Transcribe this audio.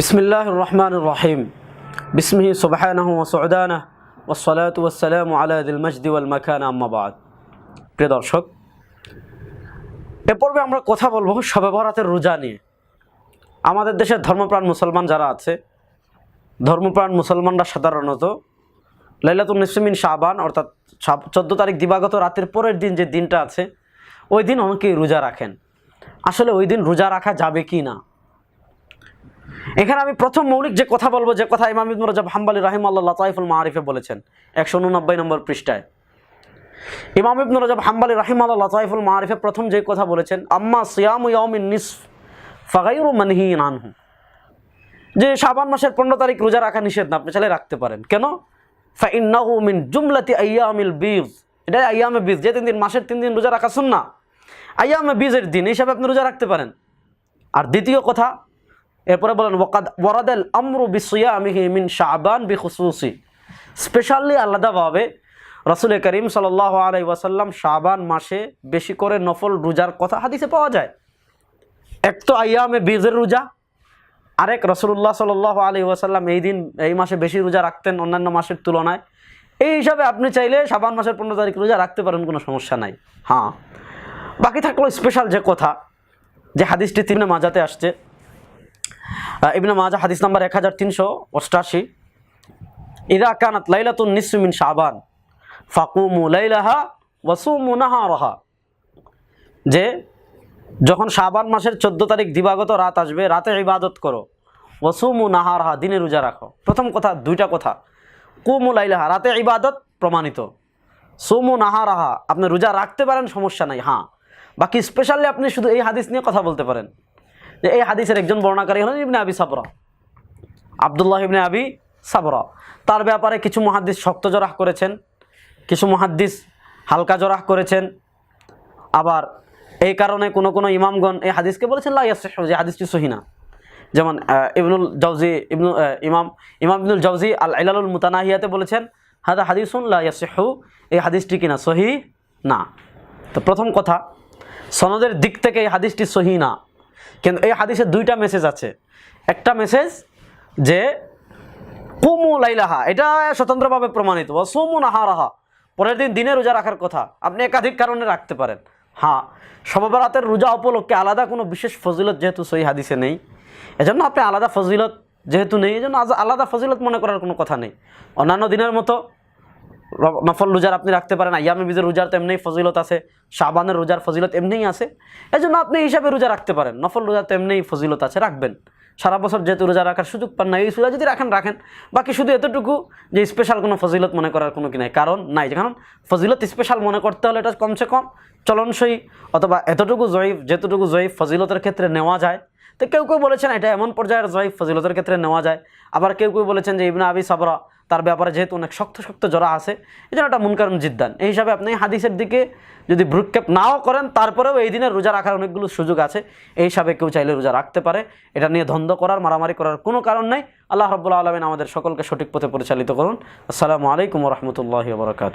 বিসমিল্লাহ রহমান রাহিম বিসমিহি সুবাহানহ সৌদানা ওসলাত ওসালাম আলাদিল মজদি ওয়াল মাকান আম্মাবাদ প্রিয় দর্শক, এ পর্বে আমরা কথা বলব শবে বরাতের রোজা নিয়ে। আমাদের দেশের ধর্মপ্রাণ মুসলমান যারা আছে, ধর্মপ্রাণ মুসলমানরা সাধারণত লাইলাতুল নিসমিন শাহবান অর্থাৎ চোদ্দ তারিখ দিবাগত রাতের পরের দিন যে দিনটা আছে, ওই দিন অনেকেই রোজা রাখেন। আসলে ওই দিন রোজা রাখা যাবে কি না? এখানে আমি প্রথম মৌলিক যে কথা বলব, যে কথা ইমাম ইবনুর রাজাব হাম্বালি রাহিম আল্লাহ লতাইফুল মারিফে বলেছেন, একশো উননব্বই নম্বর পৃষ্ঠায়। ইমাম ইবনুর রাজাব হাম্বালি রাহিম আল্লাহ লতাইফুল মারিফে প্রথম যে কথা বলেছেন, আম্মা সিয়াম ইয়মিন নিস ফাগাইরু মানহিন আনহু। যে শাবান মাসের পনেরো তারিখ রোজা রাখা নিষেধ না, আপনি চাইলে রাখতে পারেন। কেন? ফাইন্নাহু মিন জুমলাতি আইয়ামিল বীজ। এটা আইয়ামে বীজ, যে তিন দিন, মাসের তিন দিন রোজা রাখা শুননা আইয়ামে বীজের দিন হিসাবে আপনি রোজা রাখতে পারেন। আর দ্বিতীয় কথা এরপরে বলেন, ওয়াকাদ ওয়ারাদাল আমরু বিসিয়ামিহি মিন শাবান বিখুসুসি। স্পেশালি আলাদাভাবে রসুল করিম সাল্লাহ আলাই ওয়াসাল্লাম শাবান মাসে বেশি করে নফল রোজার কথা হাদিসে পাওয়া যায়। এক তো আইয়ামে বীজের রোজা, আরেক রসুল্লাহ সাল আলী ওয়াসাল্লাম এই দিন, এই মাসে বেশি রোজা রাখতেন অন্যান্য মাসের তুলনায়। এই হিসাবে আপনি চাইলে সাবান মাসের পনেরো তারিখ রোজা রাখতে পারেন, কোনো সমস্যা নাই। হ্যাঁ। বাকি থাকল স্পেশাল যে কথা, যে হাদিসটি তিনে মাজাতে আসছে। ইবনে মাজা হাদিস নাম্বার এক হাজার তিনশো অষ্টাশি। ইদা কানাত লাইলাতুন নিসমিন শাবান, ফাকুমু লাইলাহা ওয়াসুমু নাহারাহা। যে যখন শাবান মাসের চোদ্দ তারিখ দিবাগত রাত আসবে, রাতে ইবাদত করো ওসুমু নাহারহা, দিনে রোজা রাখো। প্রথম কথা, দুইটা কথা। কুমু লাইলাহা, রাতে ইবাদত প্রমাণিত। সুমু নাহারাহা, আপনি রোজা রাখতে পারেন, সমস্যা নাই হ্যাঁ। বাকি স্পেশালি আপনি শুধু এই হাদিস নিয়ে কথা বলতে পারেন। যে এই হাদিসের একজন বর্ণাকারী হলেন ইবনে আবি সাবরা। আবদুল্লাহ ইবনে আবি সাবরা। তার ব্যাপারে কিছু মহাদ্দিস শক্ত জরাহ করেছেন, কিছু মহাদ্দিস হালকা জরাহ করেছেন। আবার এই কারণে কোনো কোনো ইমামগণ এই হাদিসকে বলেছেন, লা ইয়াসিহ যে হাদিসটি সহিনা যেমন ইবনুল জাউজি ইবনু ইমাম ইমাম ইবনুল জাউজি আল ইলালুল মুতানাহিয়াতে বলেছেন হাদা হাদিসুন লা ইয়াসিহু এই হাদিসটি কিনা সহি না? তো প্রথম কথা, সনদের দিক থেকে এই হাদিসটি সহি না। কিন্তু এই হাদিসের দুইটা মেসেজ আছে। একটা মেসেজ যে, কুমু লাইলাহা, এটা স্বতন্ত্রভাবে প্রমাণিত। ও সোমু নাহারাহা, পরের দিন দিনে রোজা রাখার কথা। আপনি একাধিক কারণে রাখতে পারেন। হ্যাঁ সবাবরাতের রোজা উপলক্ষে আলাদা কোনো বিশেষ ফজিলত যেহেতু সই হাদিসে নেই। এজন্য আপনি আলাদা ফজিলত যেহেতু নেই, এজন্য আজ আলাদা ফজিলত মনে করার কোনো কথা নেই। অন্যান্য দিনের মতো নফল রোজার আপনি রাখতে পারেন, আয়ামে বীজের রোজার তো এমনিই ফজিলত আছে, শাবানের রোজার ফজিলত এমনিই আছে। এই জন্য আপনি হিসাবে রোজা রাখতে পারেন, নফল রোজার তো এমনিই ফজিলত আছে, রাখবেন। সারা বছর যেহেতু রোজা রাখার সুযোগ পান না, এই রোজা যদি রাখেন রাখেন। বাকি শুধু এতটুকু যে স্পেশাল কোনো ফজিলত মনে করার কোনো কি নাই, কারণ নাই কারণ ফজিলত স্পেশাল মনে করতে হলে এটা কমসে কম চলনসই অথবা এতটুকু জয়ীফ, যেতটুকু জয়ীফ ফজিলতের ক্ষেত্রে নেওয়া যায়। তো কেউ কেউ বলেছেন এটা এমন পর্যায়ের জয়ীফ ফজিলতের ক্ষেত্রে নেওয়া যায়। আবার কেউ কেউ বলেছেন যে ইবনা আবি সাবরা তার ব্যাপারে যেহেতু অনেক শক্ত শক্ত জরা আছে এটা মুনকারণ জিদ্দান। এই হিসাবে আপনি হাদিসের দিকে যদি ভ্রুক্ষেপ নাও করেন, তারপরেও এই দিনে রোজা রাখার অনেকগুলো সুযোগ আছে। এই হিসাবে কেউ চাইলে রোজা রাখতে পারে। এটা নিয়ে ধন্দ করার, মারামারি করার কোনো কারণ নেই। আল্লাহ রব্বুল্লা আলমিন আমাদের সকলকে সঠিক পথে পরিচালিত করুন। আসসালামু আলাইকুম রহমতুল্লাহ বরকাত